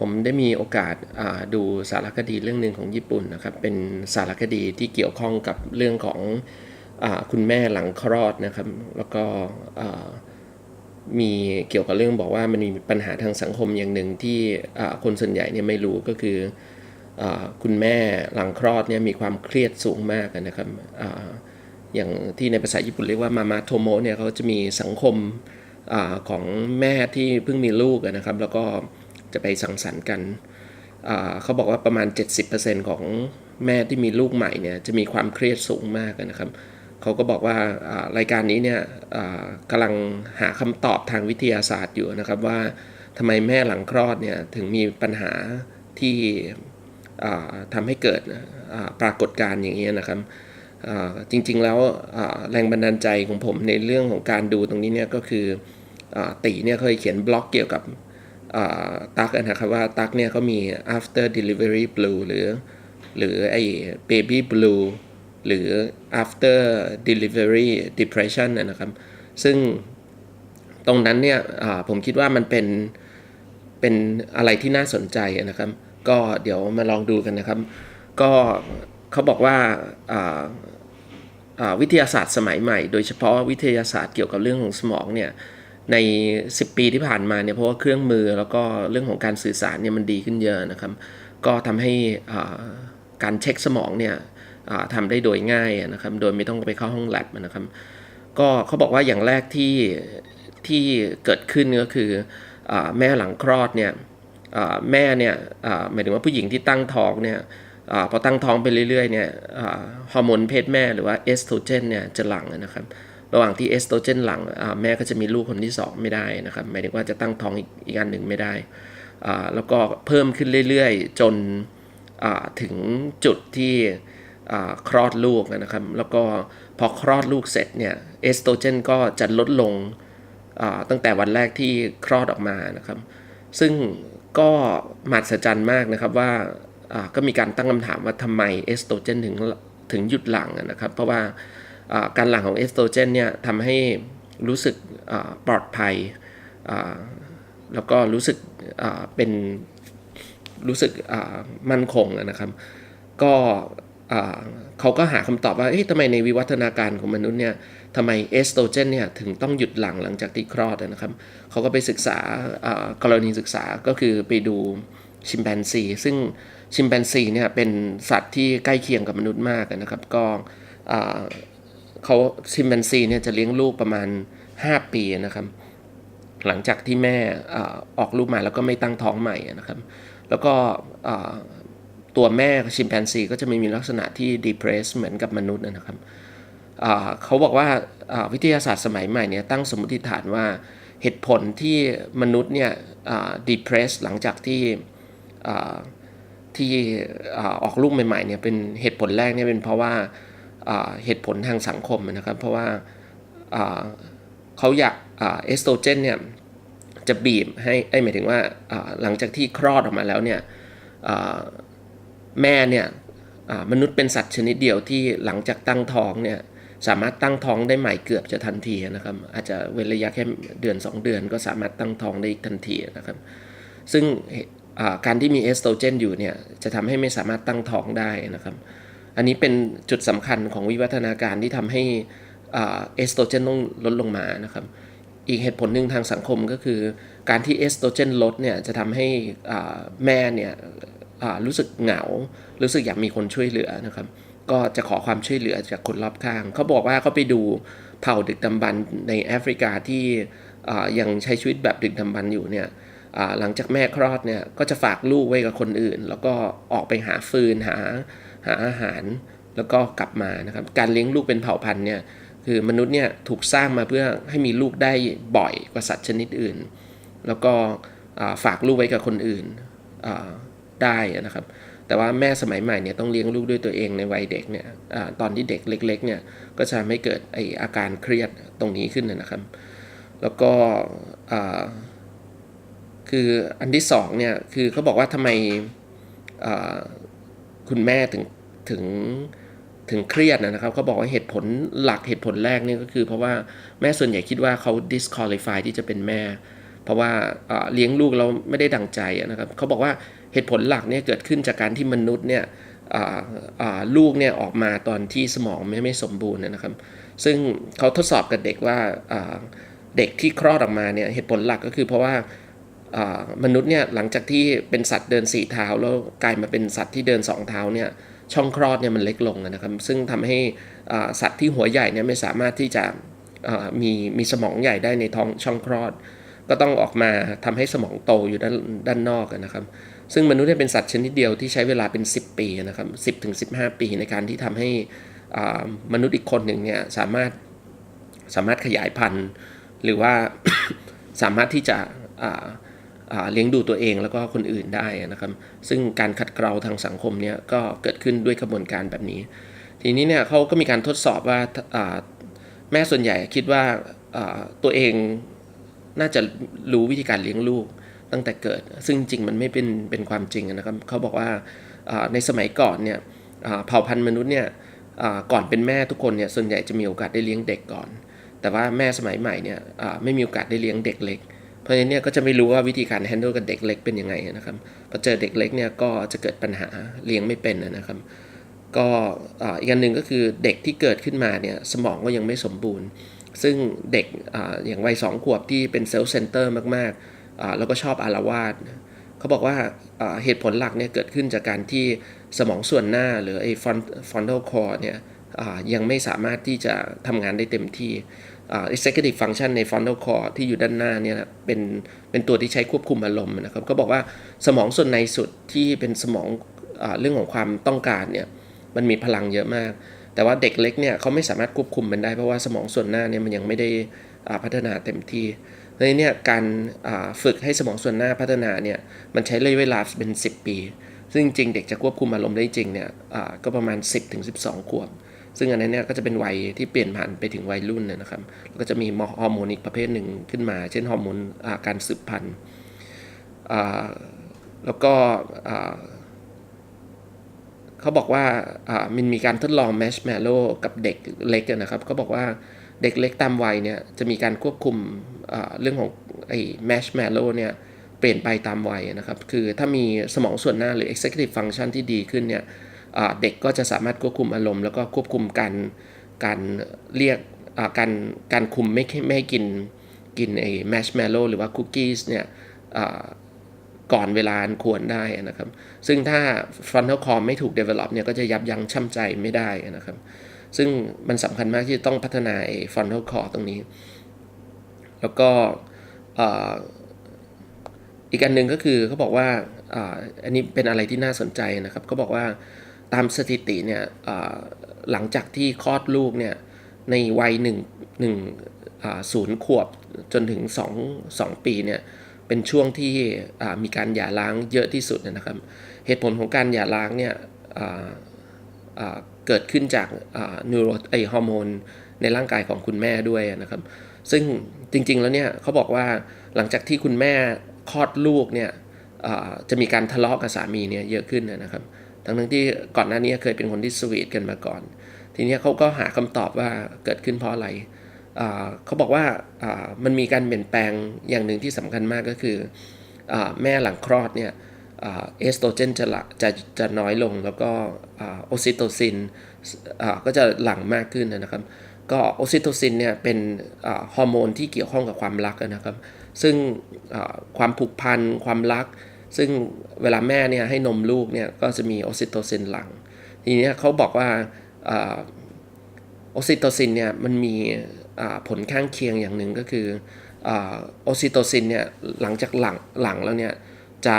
ผมได้มีโอกาสาดูสารคดีเรื่องหนึ่งของญี่ปุ่นนะครับ เป็นสารคดีที่เกี่ยวข้องกับเรื่องของอคุณแม่หลังคลอดนะครับ แล้วก็มีเกี่ยวกับเรื่องบอกว่ามันมีปัญหาทางสังคมอย่างหนึ่งที่คนส่วนใหญ่เนี่ยไม่รู้ก็คืออคุณแม่หลังคลอดเนี่ยมีความเครียดสูงมากนะครับออย่างที่ในภาษาญี่ปุ่นเรียกว่ามามาโทโมะเนี่ยเขาจะมีสังคมอของแม่ที่เพิ่งมีลูกนะครับ แล้วก็ จะไปสังสรรค์กันเขาบอกว่าประมาณ 70%ของแม่ที่มีลูกใหม่เนี่ยจะมีความเครียดสูงมากนะครับเขาก็บอกว่ารายการนี้เนี่ยกำลังหาคำตอบทางวิทยาศาสตร์อยู่นะครับว่าทำไมแม่หลังคลอดเนี่ยถึงมีปัญหาที่ทำให้เกิดปรากฏการณ์อย่างนี้นะครับจริงๆแล้วแรงบันดาลใจของผมในเรื่องของการดูตรงนี้เนี่ยก็คืออตีเนี่ยเคยเขียนบล็อกเกี่ยวกับ ตักนะครับว่าตักเนี่ยเขามี after delivery blue หรือ หรือไอ้ baby blue หรือ after delivery depression นะครับ ซึ่งตรงนั้นเนี่ยผมคิดว่ามันเป็น เป็นอะไรที่น่าสนใจนะครับ ก็เดี๋ยวมาลองดูกันนะครับ ก็เขาบอกว่าวิทยาศาสตร์สมัยใหม่ โดยเฉพาะวิทยาศาสตร์เกี่ยวกับเรื่องของสมองเนี่ย ใน 10 ปีที่ผ่านมาเนี่ยเพราะว่าเครื่องมือแล้วก็เรื่องของการสื่อสารเนี่ยมันดีขึ้นเยอะนะครับ ก็ทำให้การเช็คสมองเนี่ยทำได้โดยง่ายนะครับ โดยไม่ต้องไปเข้าห้องแลบนะครับ ก็เขาบอกว่าอย่างแรกที่ที่เกิดขึ้นก็คืออแม่หลังคลอดเนี่ยแม่เนี่ยหมายถึงว่าผู้หญิงที่ตั้งท้องเนี่ยอพอตั้งท้องไปเรื่อยๆเนี่ยฮอร์โมนเพศแม่หรือว่าเอสโตรเจนเนี่ยจะหลั่งนะครับ ระหว่างที่เอสโตรเจนหลังแม่ก็จะมีลูกคนที่ 2 ไม่ได้นะครับหมายถึงว่าจะตั้งท้องอีกอีกอันหนึ่งไม่ได้ แล้วก็เพิ่มขึ้นเรื่อยๆ จนถึงจุดที่คลอดลูกนะครับ แล้วก็พอคลอดลูกเสร็จเนี่ยเอสโตรเจนก็จะลดลงตั้งแต่วันแรกที่คลอดออกมานะครับ ซึ่งก็มหัศจรรย์มากนะครับว่าก็มีการตั้งคำถามว่าทำไมเอสโตรเจนถึงถึงหยุดหลังนะครับ เพราะว่า การหลั่งของเอสโตรเจนเนี่ยทำให้รู้สึกปลอดภัย แล้วก็รู้สึกเป็นรู้สึกมั่นคงนะครับ ก็เขาก็หาคำตอบว่าเอ๊ะทำไมในวิวัฒนาการของมนุษย์เนี่ยทำไมเอสโตรเจนเนี่ยถึงต้องหยุดหลังหลังจากที่คลอดนะครับเขาก็ไปศึกษากรณีศึกษาก็คือไปดูชิมแปนซี ซึ่งชิมแปนซีเนี่ยเป็นสัตว์ที่ใกล้เคียงกับมนุษย์มากนะครับ ก็อ่า เขาชิมแปนซีเนี่ยจะเลี้ยงลูกประมาณ 5 ปีนะครับ หลังจากที่แม่ออกลูกมาแล้วก็ไม่ตั้งท้องใหม่นะครับ แล้วก็ตัวแม่ชิมแปนซีก็จะไม่มีลักษณะที่ depress เหมือนกับมนุษย์นะครับเขาบอกว่าวิทยาศาสตร์สมัยใหม่เนี่ยตั้งสมมติฐานว่าเหตุผลที่มนุษย์เนี่ย depress หลังจากที่ที่ออกลูกใหม่ๆเนี่ยเป็นเหตุผลแรกเนี่ยเป็นเพราะว่า เหตุผลทางสังคมนะครับ เพราะว่าเขาอยากเอสโตรเจนเนี่ยจะบีบให้ไอ้หมายถึงว่าหลังจากที่คลอดออกมาแล้วเนี่ยแม่เนี่ยมนุษย์เป็นสัตว์ชนิดเดียวที่หลังจากตั้งท้องเนี่ยสามารถตั้งท้องได้ใหม่เกือบจะทันทีนะครับ อาจจะเว้นระยะแค่เดือน 2 เดือนก็สามารถตั้งท้องได้อีกทันทีนะครับ ซึ่งการที่มีเอสโตรเจนอยู่เนี่ยจะทำให้ไม่สามารถตั้งท้องได้นะครับ อันนี้เป็นจุดสำคัญของวิวัฒนาการที่ทำให้เอสโตรเจนต้องลดลงมานะครับ อีกเหตุผลหนึ่งทางสังคมก็คือ การที่เอสโตรเจนลดเนี่ยจะทำให้แม่เนี่ยรู้สึกเหงา รู้สึกอยากมีคนช่วยเหลือนะครับ ก็จะขอความช่วยเหลือจากคนรอบข้าง เขาบอกว่าเขาไปดูเผ่าดึกดำบรรในแอฟริกาที่ยังใช้ชีวิตแบบดึกดำบรรอยู่เนี่ยหลังจากแม่คลอดเนี่ยก็จะฝากลูกไว้กับคนอื่น แล้วก็ออกไปหาฟืนหา หาอาหาร แล้วก็กลับมานะครับ การเลี้ยงลูกเป็นเผ่าพันธุ์เนี่ยคือมนุษย์เนี่ยถูกสร้างมาเพื่อให้มีลูกได้บ่อยกว่าสัตว์ชนิดอื่น แล้วก็ฝากลูกไว้กับคนอื่นได้นะครับ แต่ว่าแม่สมัยใหม่เนี่ยต้องเลี้ยงลูกด้วยตัวเองในวัยเด็กเนี่ยอตอนที่เด็กเล็กๆเนี่ยก็จะไม่เกิดไออาการเครียดตรงนี้ขึ้นนะครับ แล้วก็คืออันที่สองเนี่ยคือเขาบอกว่าทำไม คุณแม่ถึงถึงถึงเครียดนะครับเขาบอกว่าเหตุผลหลักเหตุผลแรกนี่ก็คือ เพราะว่าแม่ส่วนใหญ่คิดว่าเขา disqualify ที่จะเป็นแม่ เพราะว่าเอ่อเลี้ยงลูกเราไม่ได้ดังใจนะครับเขาบอกว่าเหตุผลหลักเนี่ยเกิดขึ้นจากการที่มนุษย์เนี่ยลูกเนี่ยออกมาตอนที่สมองไม่ไม่สมบูรณ์นะครับ ซึ่งเขาทดสอบกับเด็กว่าาเด็กที่คลอดออกมาเนี่ยเหตุผลหลักก็คือเพราะว่า มนุษย์เนี่ยหลังจากที่เป็นสัตว์เดินสี่เท้าแล้วกลายมาเป็นสัตว์ที่เดินสองเท้าเนี่ยช่องคลอดเนี่ยมันเล็กลงนะครับ ซึ่งทำให้สัตว์ที่หัวใหญ่เนี่ยไม่สามารถที่จะมีมีสมองใหญ่ได้ในท้องช่องคลอด ก็ต้องออกมาทำให้สมองโตอยู่ด้านด้านนอกนะครับ ซึ่งมนุษย์เนี่ยเป็นสัตว์ชนิดเดียวที่ใช้เวลาเป็น 10 ปีนะครับ10ถึง15ปีในการที่ทำให้มนุษย์อีกคนหนึ่งเนี่ยสามารถสามารถขยายพันธุ์ หรือว่าสามารถที่จะ เลี้ยงดูตัวเองแล้วก็คนอื่นได้นะครับ ซึ่งการขัดเกลาทางสังคมเนี่ยก็เกิดขึ้นด้วยกระบวนการแบบนี้ ทีนี้เนี่ยเขาก็มีการทดสอบว่าแม่ส่วนใหญ่คิดว่าตัวเองน่าจะรู้วิธีการเลี้ยงลูกตั้งแต่เกิด ซึ่งจริงมันไม่เป็นเป็นความจริงนะครับเขาบอกว่าในสมัยก่อนเนี่ยเผ่าพันธุ์มนุษย์เนี่ยก่อนเป็นแม่ทุกคนเนี่ยส่วนใหญ่จะมีโอกาสได้เลี้ยงเด็กก่อน แต่ว่าแม่สมัยใหม่เนี่ยไม่มีโอกาสได้เลี้ยงเด็กเล็ก เพราะฉะนั้นเนี่ยก็จะไม่รู้ว่าวิธีการ handle กับเด็กเล็กเป็นยังไงนะครับพอเจอเด็กเล็กเนี่ยก็จะเกิดปัญหาเลี้ยงไม่เป็นนะครับ ก็อีกอันหนึ่งก็คือเด็กที่เกิดขึ้นมาเนี่ยสมองก็ยังไม่สมบูรณ์ ซึ่งเด็กออย่างวัยสองขวบที่เป็นเซลล์เซนเตอร์มากๆอ่าแล้วก็ชอบอารวาสเขาบอกว่าเหตุผลหลักเนี่ยเกิดขึ้นจากการที่สมองส่วนหน้าหรือไอ้ front frontal core เนี่ยยังไม่สามารถที่จะทำงานได้เต็มที่ executive function ใน frontal core ที่อยู่ด้านหน้าเนี่ยนะเป็นเป็นตัวที่ใช้ควบคุมอารมณ์นะครับก็บอกว่าสมองส่วนในสุดที่เป็นสมองอาเรื่องของความต้องการเนี่ยมันมีพลังเยอะมาก แต่ว่าเด็กเล็กเนี่ยเขาไม่สามารถควบคุมมันได้เพราะว่าสมองส่วนหน้าเนี่ยมันยังไม่ได้อ่าพัฒนาเต็มที่ดังนั้นเนี่ยการอ่าฝึกให้สมองส่วนหน้าพัฒนาเนี่ยมันใช้ระยะเวลาเป็น 10 ปี ซึ่งจริงเด็กจะควบคุมอารมณ์ได้จริงเนี่ยอ่าก็ประมาณ 10-12 ขวบ ซึ่งอันนั้นเนี่ยก็จะเป็นวัยที่เปลี่ยนผ่านไปถึงวัยรุ่นนะนะครับแล้วก็จะมีฮอร์โมนอีกประเภทหนึ่งขึ้นมา เช่นฮอร์โมนการสืบพันธุ์แล้วก็เขาบอกว่ามันมีการทดลองแมชแมลโล่กับเด็กเล็กนะครับเขาบอกว่าเด็กเล็กตามวัยเนี่ยจะมีการควบคุมเรื่องของไอ้แมชแมลโล่เนี่ยเปลี่ยนไปตามวัยนะครับ คือถ้ามีสมองส่วนหน้าหรือ executive function ที่ดีขึ้นเนี่ย เด็กก็จะสามารถควบคุมอารมณ์แล้วก็ควบคุมการการเรียกการการคุมไม่ให้ไม่ให้กินกินไอ้แมชแมลโล่หรือว่าคุกกี้เนี่ยก่อนเวลาอันควรได้นะครับ ซึ่งถ้า frontal core ไม่ถูก develop เนี่ยก็จะยับยั้งชั่งใจไม่ได้นะครับ ซึ่งมันสำคัญมากที่ต้องพัฒนาไอ้ frontal core ตรงนี้ แล้วก็อีกอันหนึ่งก็คือเขาบอกว่าอันนี้เป็นอะไรที่น่าสนใจนะครับเขาบอกว่า ตามสถิติเนี่ยหลังจากที่คลอดลูกเนี่ยในวัยหนึ่งหนึ่งศูนย์ขวบจนถึงสองสองปีเนี่ยเป็นช่วงที่มีการหย่าร้างเยอะที่สุดนะครับ เหตุผลของการหย่าร้างเนี่ยเกิดขึ้นจากนิวโรไอฮอร์โมนในร่างกายของคุณแม่ด้วยนะครับ ซึ่งจริงๆแล้วเนี่ยเขาบอกว่าหลังจากที่คุณแม่คลอดลูกเนี่ยจะมีการทะเลาะกับสามีเนี่ยเยอะขึ้นนะครับ ทั้งทั้งที่ก่อนหน้านี้เคยเป็นคนที่สวีทกันมาก่อน ทีนี้เขาก็หาคำตอบว่าเกิดขึ้นเพราะอะไรเขาบอกว่ามันมีการเปลี่ยนแปลงอย่างหนึ่งที่สำคัญมากก็คืออแม่หลังคลอดเนี่ยเอสโตรเจนจะละจะจะน้อยลงแล้วก็อโอซิโตซินก็จะหลั่งมากขึ้นนะครับ ก็โอซิโตซินเนี่ยเป็นฮอร์โมนที่เกี่ยวข้องกับความรักนะครับ ซึ่งความผูกพันความรัก ซึ่งเวลาแม่เนี่ยให้นมลูกเนี่ยก็จะมีโอซิโตซินหลัง ทีนี้เขาบอกว่าอโอซิโตซินเนี่ยมันมีผลข้างเคียงอย่างหนึ่งก็คืออโอซิโตซินเนี่ยหลังจากหลังหลังแล้วเนี่ยจะ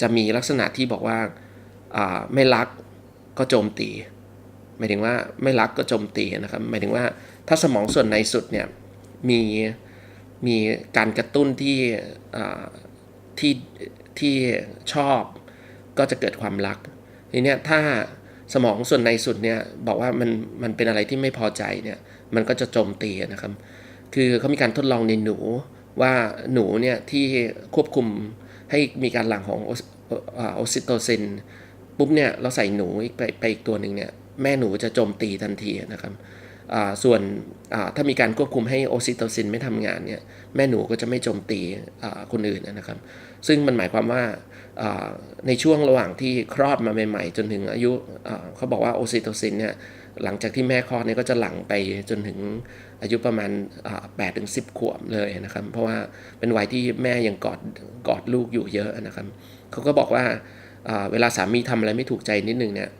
จะมีลักษณะที่บอกว่าไม่รักก็โจมตี หมายถึงว่าไม่รักก็โจมตีนะครับหมายถึงว่าถ้าสมองส่วนในสุดเนี่ยมีมีการกระตุ้นที่ที่ ที่ชอบก็จะเกิดความรักทีเนี้ยถ้าสมองส่วนในสุดเนี่ยบอกว่ามันมันเป็นอะไรที่ไม่พอใจเนี่ยมันก็จะโจมตีนะครับ คือเขามีการทดลองในหนูว่าหนูเนี่ยที่ควบคุมให้มีการหลั่งของโออซิโตซินปุ๊บเนี่ยเราใส่หนูไปไปอีกตัวหนึ่งเนี่ยแม่หนูจะโจมตีทันทีนะครับอ่าส่วน ถ้ามีการควบคุมให้โอซิโตซินไม่ทำงานเนี่ยแม่หนูก็จะไม่โจมตีคนอื่นนะครับ ซึ่งมันหมายความว่าในช่วงระหว่างที่คลอดมาใหม่ๆ จนถึงอายุเขาบอกว่าโอซิโตซินเนี่ยหลังจากที่แม่คลอดเนี่ยก็จะหลั่งไปจนถึงอายุประมาณแปดถึงสิบขวบเลยนะครับ เพราะว่าเป็นวัยที่แม่ยังกอดกอดลูกอยู่เยอะนะครับเขาก็บอกว่าเวลาสามีทำอะไรไม่ถูกใจนิดนึงเนี่ย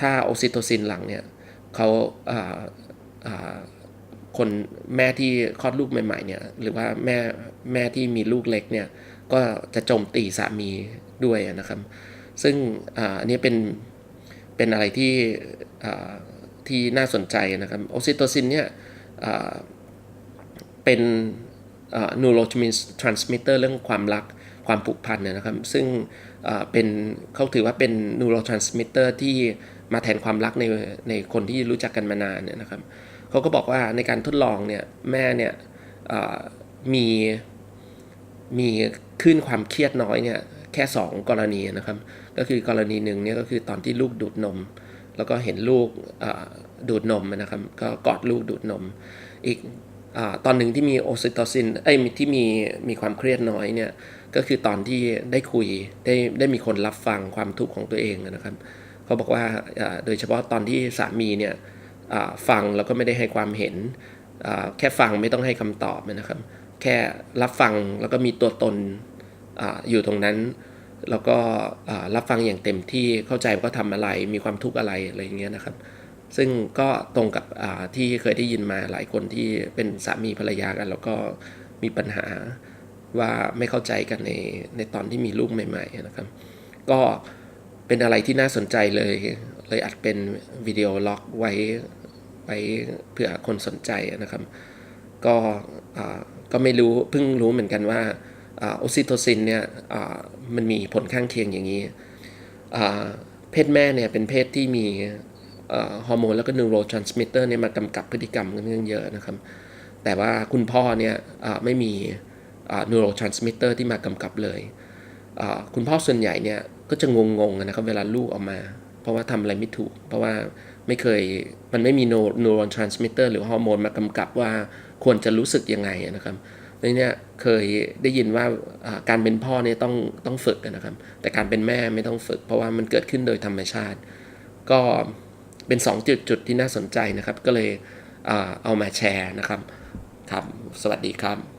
ถ้าโอซิโตซินหลังเนี่ยเขา คนแม่ที่คลอดลูกใหม่ๆเนี่ยหรือว่าแม่แม่ที่มีลูกเล็กเนี่ยก็จะโจมตีสามีด้วยนะครับ ซึ่งอันนี้เป็นเป็นอะไรที่ที่น่าสนใจนะครับโอซิโตซินเนี่ยเป็นนูโรทรานสมิเตอร์เรื่องความรักความผูกพันเนยนะครับ ซึ่งเป็นเขาถือว่าเป็นนูโรทรานสมิเตอร์ที่มาแทนความรักในในคนที่รู้จักกันมานานเนี่ยนะครับ เขาก็บอกว่าในการทดลองเนี่ยแม่เนี่ยมีมีขึ้นความเครียดน้อยเนี่ยแค่ 2 กรณีนะครับ ก็คือกรณีหนึ่งเนี่ยก็คือตอนที่ลูกดูดนม แล้วก็เห็นลูกดูดนมนะครับ ก็กอดลูกดูดนม อีกอตอนหนึ่งที่มีโอซิโตซินเอ้ที่มีมีความเครียดน้อยเนี่ยก็คือตอนที่ได้คุยได้ได้มีคนรับฟังความทุกข์ของตัวเองนะครับเขาบอกว่าโดยเฉพาะตอนที่สามีเนี่ย ฟังแล้วก็ไม่ได้ให้ความเห็น แค่ฟังไม่ต้องให้คำตอบนะครับ แค่รับฟังแล้วก็มีตัวตนออยู่ตรงนั้น แล้วก็รับฟังอย่างเต็มที่เข้าใจว่าเขาทำอะไร มีความทุกข์อะไรอะไรอย่างเงี้ยนะครับ ซึ่งก็ตรงกับที่เคยได้ยินมาหลายคนที่เป็นสามีภรรยากัน แล้วก็มีปัญหาว่าไม่เข้าใจกันในในตอนที่มีลูกใหม่ ๆนะครับ ก็เป็นอะไรที่น่าสนใจเลยเลยอัดเป็นวิดีโอล็อกไว้ ไว้เผื่อคนสนใจนะครับ ก็ก็ไม่รู้เพิ่งรู้เหมือนกันว่าโอซิโตซินเนี่ยมันมีผลข้างเคียงอย่างนี้ เพศแม่เนี่ยเป็นเพศที่มีฮอร์โมนแล้วก็นิวโรทรานสมิเตอร์เนี่ยมากำกับพฤติกรรมกันเยอะนะครับ แต่ว่าคุณพ่อเนี่ยไม่มีนิวโรทรานสมิเตอร์ที่มากำกับเลย คุณพ่อส่วนใหญ่เนี่ยก็จะงงๆนะครับเวลาลูกออกมา เพราะว่าทำอะไรไม่ถูก เพราะว่าไม่เคยมันไม่มีโนิวโรทรานสมิเตอร์หรือฮอร์โมนมากำกับว่าควรจะรู้สึกยังไงนะครับดังนี้เคยได้ยินว่าการเป็นพ่อเนี่ยต้องต้องฝึกนะครับ แต่การเป็นแม่ไม่ต้องฝึก เพราะว่ามันเกิดขึ้นโดยธรรมชาติ ก็เป็น2จุดจุดที่น่าสนใจนะครับ ก็เลยเอามาแชร์นะครับครับ สวัสดีครับ